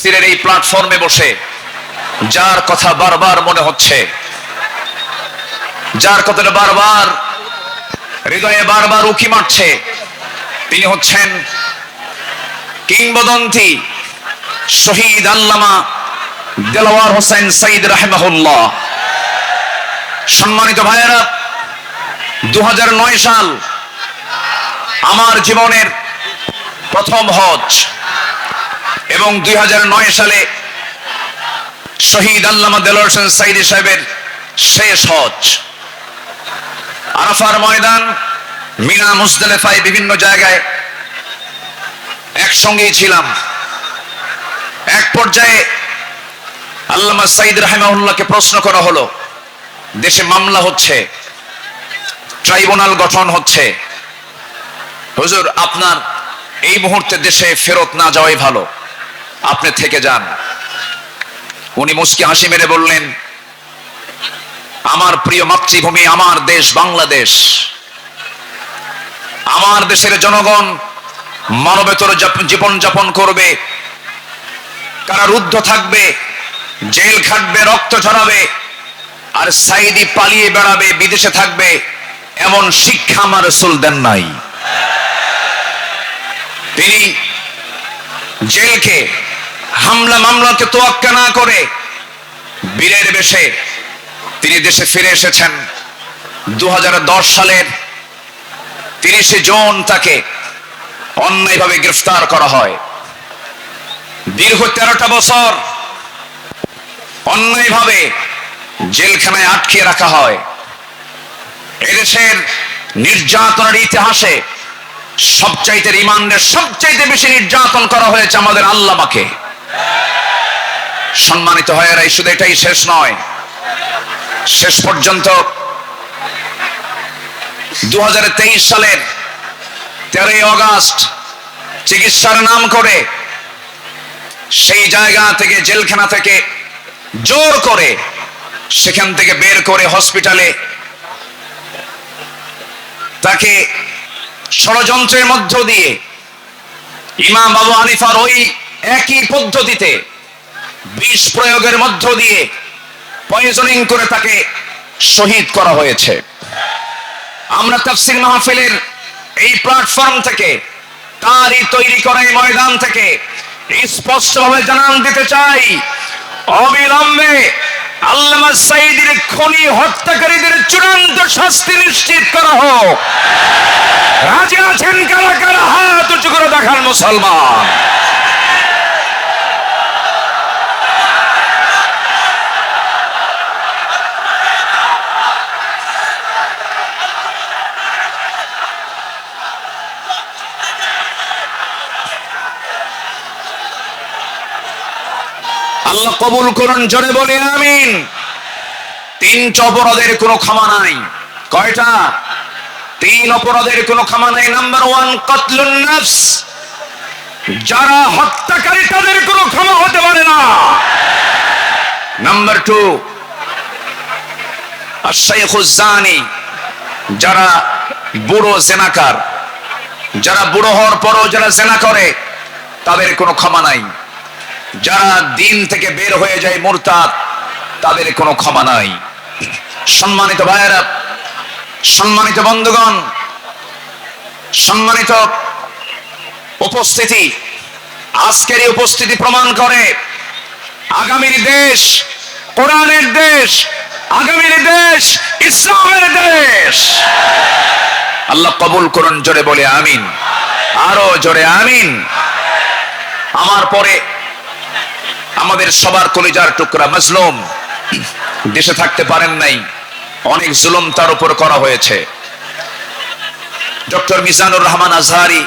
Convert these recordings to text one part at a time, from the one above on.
উপস্থিতের এই প্ল্যাটফর্মে বসে, যার কথা বারবার মনে হচ্ছে, যার কথাটা বারবার হৃদয়ে বারবার উকি মারছে, তিনি হচ্ছেন কিংবদন্তি শহীদ আল্লামা দেলাওয়ার হোসেন সাইদ রাহেমাহুল্লাহ। সম্মানিত ভাইয়েরা দু সাল আমার জীবনের প্রথম হজ। এবং দুই হাজার নয় সালে শহীদ আল্লামা দেলোয়ার হোসেন সাইদি সাহেবের শেষ হজ। আরাফার ময়দান, মিনা মুজদালেফায় বিভিন্ন জায়গায় একসঙ্গেই ছিলাম। এক পর্যায়ে আল্লামা সাইদ রাহেমাউল্লাহকে প্রশ্ন করা হলো, দেশে মামলা হচ্ছে, ট্রাইব্যুনাল গঠন হচ্ছে। হুজুর, আপনার এই মুহূর্তে দেশে ফেরত না যাওয়াই ভালো। আপনি থেকে যান। উনি মুস্কি হাসি মেরে বললেন, আমার প্রিয় মাতৃভূমি, আমার দেশ বাংলাদেশ। আমার দেশের জনগণ মানবেতর জীবন যাপন করবে। কারারুদ্ধ থাকবে, জেল খাটবে, রক্ত ঝরাবে, আর সাইদি পালিয়ে বেড়াবে, বিদেশে থাকবে, এমন শিক্ষা আমার রসুল দেন নাই। তিনি জেলকে হামলা মামলাকে তোয়াক্কা না করে বীরের বেশে তিনি দেশে ফিরে এসেছেন। দু হাজার দশ সালের তিরিশে জুন তাকে অন্যায়ভাবে গ্রেফতার করা হয়। দীর্ঘ তেরোটা বছর অন্যায়ভাবে জেলখানায় আটকে রাখা হয়। এদেশের নির্যাতনের ইতিহাসে সবচাইতে রিমান্ডের সবচাইতে বেশি নির্যাতন করা হয়েছে আমাদের আল্লামাকে। সম্মানিত হয় এরাই শুধু এটাই শেষ নয়। শেষ পর্যন্ত দু সালের তেরোই অগাস্ট চিকিৎসার নাম করে সেই জায়গা থেকে, জেলখানা থেকে জোর করে সেখান থেকে বের করে হসপিটালে তাকে ষড়যন্ত্রের মধ্য দিয়ে ইমাম বাবু হানিফার ওই একই পদ্ধতিতে বিষ প্রয়োগের মধ্য দিয়ে পয়জনিং করে তাকে শহীদ করা হয়েছে। আমরা তাফসির মাহফিলের এই প্ল্যাটফর্ম থেকে, তারই তৈরি করা এই ময়দান থেকে স্পষ্টভাবে জানান দিতে চাই, অবিলম্বে আল্লামা সাইদির খনি হত্যাকারীদের চূড়ান্ত শাস্তি নিশ্চিত করা হোক। রাজি আছেন কারা কারা? হাত উঁচু করে দেখান মুসলমান। আল্লাহ কবুল করুন, জোরে বলে আমিন। তিনটা অপরাধের কোনো ক্ষমা নাই। কয়টা? তিন অপরাধের কোনো ক্ষমা নাই। নাম্বার ওয়ান কতলুন নফস। যারা হত্যাকারী, তাদের কোনো ক্ষমা হতে পারে না। নাম্বার টু আশাইখুজানি যারা বুড়ো জেনাকার, যারা বুড়ো হওয়ার পরও যারা জেনা করে, তাদের কোনো ক্ষমা নাই। যারা দিন থেকে বের হয়ে যায় মোরতাদ, তাদের কোনো ক্ষমা নাই। সম্মানিত ভাইয়েরা, সম্মানিত বন্ধুগণ, সম্মানিত উপস্থিতি, আজকের উপস্থিতি প্রমাণ করে আগামীর দেশ, কোরআনের দেশ, আগামীর দেশ, ইসলামের দেশ। আল্লাহ কবুল করুন, জোরে বলে আমিন। আরও জোরে আমিন। আমার পরে আমাদের সবার কলিজার টুকরা মজলুম। দেশে থাকতে পারেন নাই। অনেক জুলুম তার উপর করা হয়েছে। ডক্টর মিজানুর রহমান আজহারি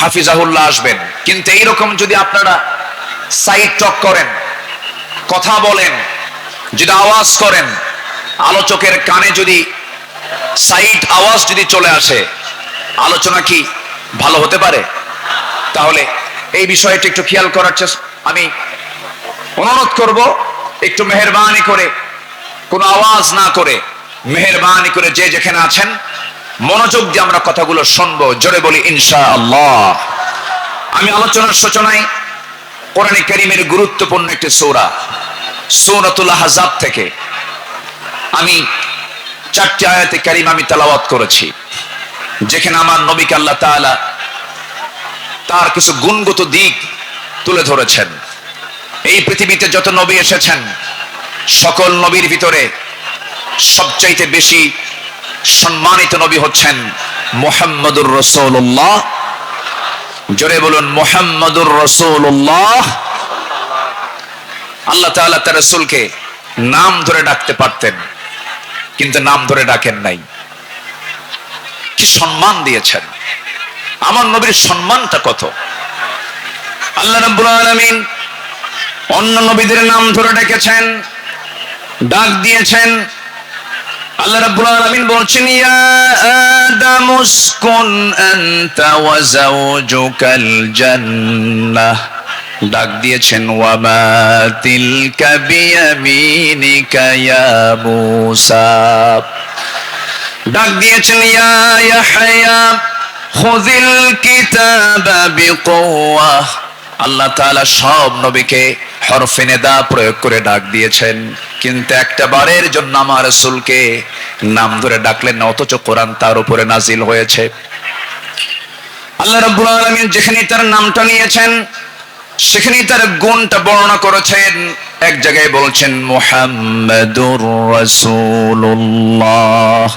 হাফিজাহুল্লাহ আসবেন। কিন্তু এইরকম যদি আপনারা সাইড টক করেন, কথা বলেন, যদি আওয়াজ করেন, আলোচকের কানে যদি সাইড আওয়াজ যদি চলে আসে, আলোচনা কি ভালো হতে পারে? তাহলে এই বিষয়টি একটু খেয়াল করার চেষ্টা আমি অনুরোধ করব, একটু মেহরবানি করে, কোনো আওয়াজ না করে, মেহরবানি করে যে যেখানে আছেন, মনোযোগ দিয়ে আমরা কথাগুলো শুনব, জোরে বলি ইনশা আল্লাহ আমি আলোচনার সূচনায় কোরআনে কারিমের গুরুত্বপূর্ণ একটি সৌরা, সৌরাতুল হাজাব থেকে আমি চারটি আয়াতে কারিম আমি তেলাওয়াত করেছি, যেখানে আমার নবীকে আল্লাহ তাআলা তার কিছু গুণগত দিক তুলে ধরেছেন। এই পৃথিবীতে যত নবী এসেছেন, সকল নবীর ভিতরে সবচাইতে বেশি সম্মানিত নবী হচ্ছেন মোহাম্মদুর রসুল্লাহ জোরে বলুন, মোহাম্মদুর রসুল্লাহ আল্লাহ তাআলা তার রসুলকে নাম ধরে ডাকতে পারতেন, কিন্তু নাম ধরে ডাকেন নাই। কি সম্মান দিয়েছেন? আমার নবীর সম্মানটা কত? আল্লাহ রাব্বুল আলামিন অন্য নবীদের নাম ধরে ডেকেছেন, ডাক দিয়েছেন। আল্লাহ রাব্বুল আলামিন বলছেন, ইয়া আদাম উসকুন আনতা ওয়া যাওজুকাল জান্নাহ ডাক দিয়েছেন, ওয়া মা তিলকা বিয়ামিনিকা ইয়া মূসা। ডাক দিয়েছেন, ইয়া ইয়াহয়া খুযিল কিতাবা বিকুওয়া আল্লাহ তাআলা সব নবীকে হরফে নেদা প্রয়োগ করে ডাক দিয়েছেন। কিন্তু একটা বারের জন্য আমার রাসূলকে নাম ধরে ডাকলেন না অথচ কোরআন তার উপরে নাজিল হয়েছে। আল্লাহ রাব্বুল আলামিন যেখানে তার নামটা নিয়েছেন সেখানে তার গুণটা বর্ণনা করেছেন। এক জায়গায় বলছেন, মুহাম্মাদুর রাসূলুল্লাহ।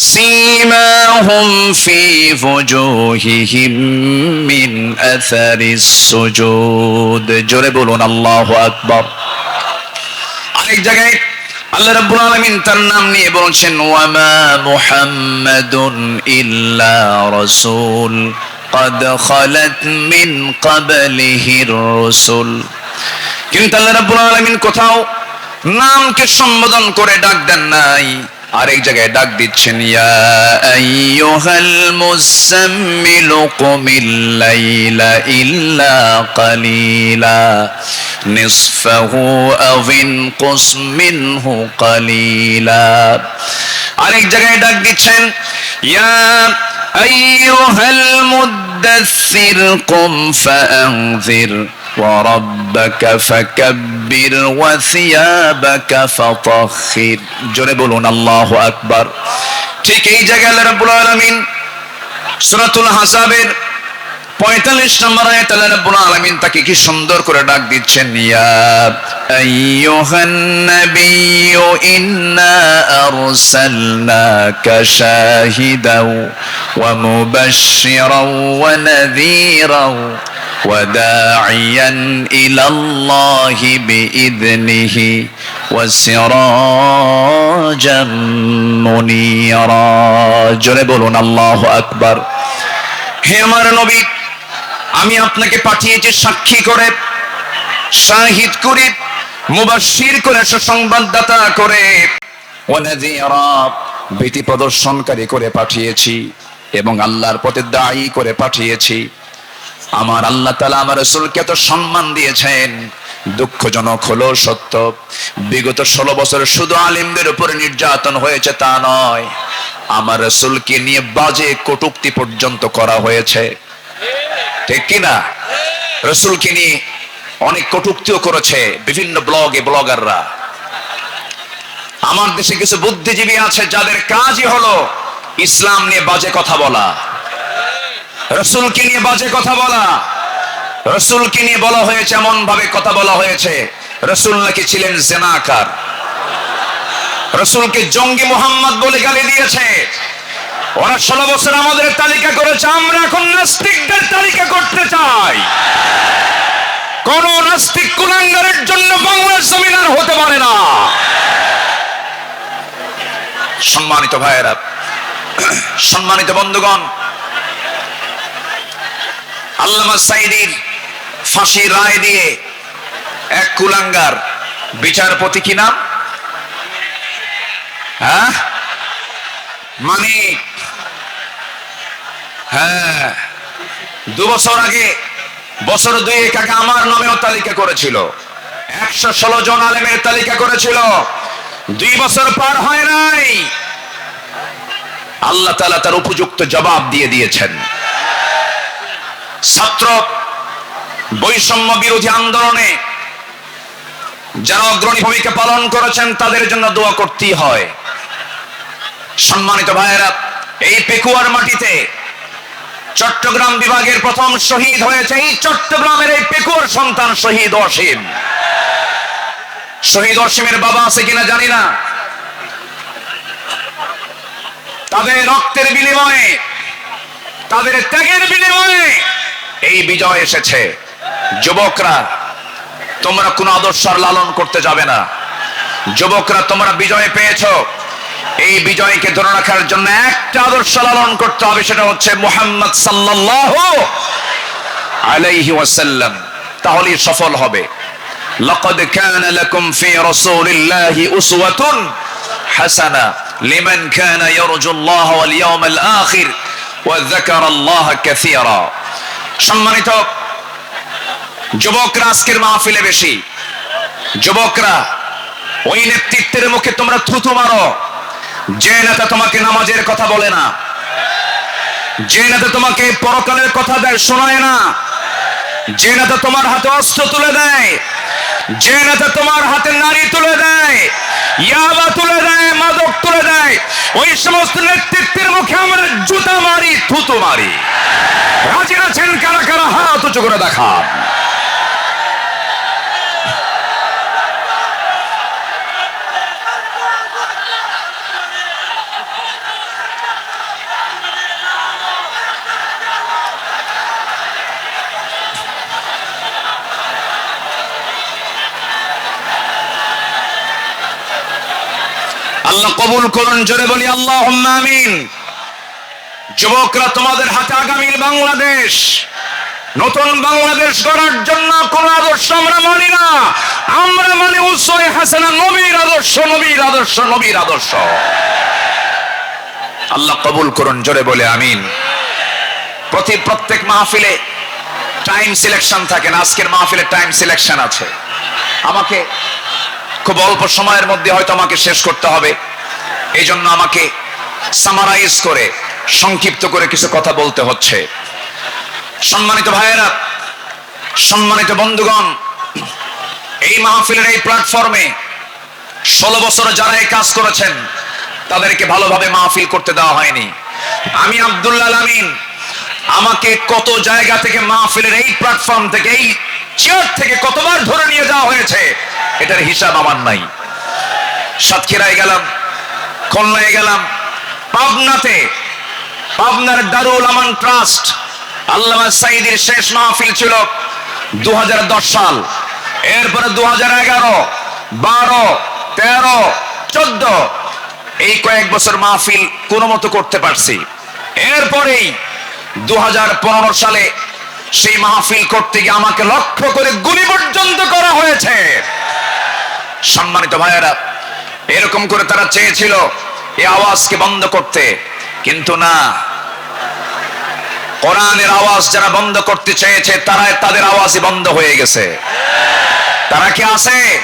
سيماهم في وجوههم من أثر السجود জোরে বলুন আল্লাহু আকবার আরেক জায়গায় আল্লাহ রাব্বুল আলামিন তার নাম নিয়ে বলছেন ওয়ামা মুহাম্মাদুন ইল্লা রাসূল قد خلت من قبله الرسل কিন্তু আল্লাহ রাব্বুল আলামিন কোথাও নামকে সম্বোধন করে ডাক দেন নাই আরেক জায়গায় ডাক দিচ্ছেন ইয়া আইয়ুহাল মুজাম্মিল কুমিল লাইলা ইল্লা কালিলা নিসফাহু আও ইনকুস মিনহু কালিলা আরেক জায়গায় ডাক দিচ্ছেন ইয়া আইয়ুহাল মুদাসসির কুম ফাআনযির وربك فكبر وثيابك فطهر জোরে বলুন আল্লাহু আকবার ঠিক এই জায়গায় আল্লাহ রাব্বুল আলামিন সূরাতুল হাসাবের 45 নম্বর আয়াত আল্লাহ রাব্বুল আলামিন তাকে কি সুন্দর করে ডাক দিচ্ছেন ইয়া আইয়ুহান নাবিয়্যু ইন্না আরসালনাকা শাহিদাও ওয়া মুবাশশিরাও ওয়া নাযীরাও وداعيا إلى الله بإذنه وسراجا منيرا জোরে বলুন আল্লাহু আকবার হে আমার নবী আমি আপনাকে পাঠিয়েছি সাক্ষী করে শাহিদ করে মুবাশশির করে সুসংবাদদাতা করে ওয়ানাযীরা ভীতি প্রদর্শনকারী করে পাঠিয়েছি এবং আল্লাহর পথে দায়ী করে পাঠিয়েছি আমার আল্লাহ তালা আমার রসুলকে এত সম্মান দিয়েছেন। দুঃখজনক হলো সত্য। বিগত ষোলো বছর শুধু আলিমদের উপরে নির্যাতন হয়েছে তা নয়, আমার রসুলকে নিয়ে বাজে কটুক্তি পর্যন্ত করা হয়েছে। ঠিক কিনা রসুলকে নিয়ে অনেক কটুক্তিও করেছে বিভিন্ন ব্লগে ব্লগাররা। আমার দেশে কিছু বুদ্ধিজীবী আছে যাদের কাজই হলো ইসলাম নিয়ে বাজে কথা বলা। রসুলকে নিয়ে বাজে কথা বলা। রসুলকে নিয়ে বলা হয়েছে এমন ভাবে কথা বলা হয়েছে, রসুল নাকি ছিলেন জেনাকার। রসুলকে জঙ্গি মোহাম্মদ বলে গালি দিয়েছে। ওরা ষোলো বছর আমাদের তালিকা করেছে, আমরা এখন নাস্তিকদের তালিকা করতে চাই। কোন নাস্তিক কুলাঙ্গারের জন্য বাংলার জমিন আর হতে পারে না। সম্মানিত ভাইয়েরা, সম্মানিত বন্ধুগণ আল্লামা সাইদির ফাঁসি রায় দিয়ে এক কুলাঙ্গার। বিচারপতি কি নাম? হ্যাঁ? মানিক। হ্যাঁ। দু বছর আগে, বছর দুই আগে আমার নামেও তালিকা করেছিল। একশো ষোলো জন আলেমের তালিকা করেছিল। দুই বছর পার হয় নাই। আল্লাহ তালা তার উপযুক্ত জবাব দিয়ে দিয়েছেন। ছাত্র বৈষম্য বিরোধী আন্দোলনে যারা অগ্রণী ভূমিকা পালন করেছেন, তাদের জন্য দোয়া করতেই হয়। সম্মানিত ভাইয়েরা, এই পেকুয়ার মাটিতে চট্টগ্রাম বিভাগের প্রথম শহীদ হয়েছে। এই চট্টগ্রামের এই পেকুয়ার সন্তান শহীদ অসীম। শহীদ অসীমের বাবা আছে কিনা জানি না। তাদের রক্তের বিনিময়ে, তাদের ত্যাগের বিনিময়ে এই বিজয় এসেছে যুবকরা তোমরা কোন আদর্শ আর লালন করতে যাবে না যুবকরা তোমরা বিজয় পেয়েছো এই বিজয়কে ধরে রাখার জন্য একটা আদর্শ লালন করতে হবে সেটা হচ্ছে মুহাম্মদ সাল্লাল্লাহু আলাইহি ওয়াসাল্লাম তাহলেই সফল হবে لقد كان لكم في رسول الله أسوة حسنة لمن كان يرجو الله واليوم الآخر وذكر الله كثيرا সম্মানিত যুবকরা আজকের মাহফিলে বেশি। যুবকরা, ওই নেতৃত্বের মুখে তোমরা থুতু মারো। যে নেতা তোমাকে নামাজের কথা বলে না, যে নেতা তোমাকে পরকালের কথা দেয়, শোনায় না, যে নেতা তোমার হাতে অস্ত্র তুলে দেয় যে নেতা তোমার হাতে নারী তুলে দেয়, ইয়াবা তুলে দেয়, মাদক তুলে দেয়। ওই সমস্ত নেতৃত্বের মুখে আমরা জুতা মারি, থুতু মারি। রাজি আছেন কারা কারা? হাত উঁচু করে দেখান। আল্লাহ কবুল করুন, জোরে বলি আল্লাহ আমিন। যুবকরা, তোমাদের হাতে আগামীর বাংলাদেশ। নতুন বাংলাদেশ গড়ার জন্য কোন আদর্শ আমরা মানি না। আমরা মানি উসয় হাসানা নবীর আদর্শ নবীর আদর্শ নবীর আদর্শ। আল্লাহ কবুল করুন, জোরে বলে আমিন। প্রতি প্রত্যেক মাহফিলে টাইম সিলেকশন থাকে না, আজকের মাহফিলে টাইম সিলেকশন আছে। আমাকে খুব অল্প সময়ের মধ্যে হয়তো আমাকে শেষ করতে হবে। এই জন্য আমাকে সামারাইজ করে, সংক্ষিপ্ত করে কিছু কথা বলতে হচ্ছে। সম্মানিত ভাইয়েরা, সম্মানিত বন্ধুগণ, এই মাহফিলের এই প্ল্যাটফর্মে ষোলো বছর যারা এই কাজ করেছেন, তাদেরকে ভালোভাবে মাহফিল করতে দেওয়া হয়নি। আমি আব্দুল্লাহ আমিন, আমাকে কত জায়গা থেকে মাহফিলের এই প্ল্যাটফর্ম থেকে, এই চেয়ার থেকে কতবার ধরে নিয়ে যাওয়া হয়েছে এটার হিসাব আমার নাই। সাতক্ষীরায় গেলাম, খুলনায় গেলাম, পাবনাতে। পাবনার দারুল আমান ট্রাস্ট, আল্লামা সাইদির শেষ মাহফিল ছিল দু সাল। এরপরে দু হাজার এগারো, বারো, তেরো, চোদ্দ, এই কয়েক বছর মাহফিল কোনো মতো করতে পারছি। এরপরেই দু হাজার পনেরো সালে সেই মাহফিল করতে গিয়ে আমাকে লক্ষ্য করে গুলি পর্যন্ত করা হয়েছে। সম্মানিত ভাইয়েরা, এরকম করে তারা চেয়েছিল এই আওয়াজকে বন্ধ করতে। কিন্তু না। কোরআনের আওয়াজ যারা বন্ধ করতে চেয়েছে তারা তাদের আওয়াজই বন্ধ হয়ে গেছে। তারা কি আছে?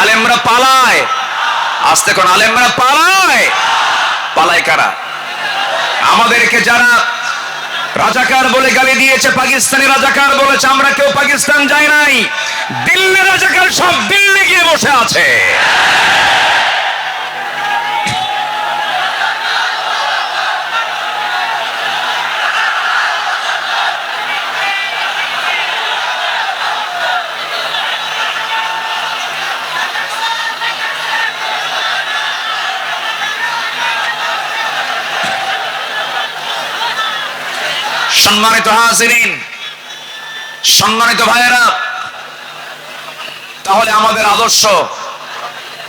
আলেমরা পালায়। আসতে কোন আলেমরা পালায়। পালায় কারা? আমাদেরকে যারা রাজাকার বলে গালি দিয়েছে পাকিস্তানি রাজাকার বলেছে, আমরা কেউ পাকিস্তান যাই নাই। দিল্লি রাজাকার সব দিল্লি গিয়ে বসে আছে। সম্মানিত হাজিরিন, সম্মানিত ভাইয়েরা, তাহলে আমাদের আদর্শ,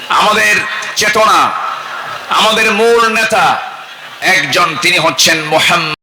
আমাদের চেতনা, আমাদের মূল নেতা একজন, তিনি হচ্ছেন মোহাম্মদ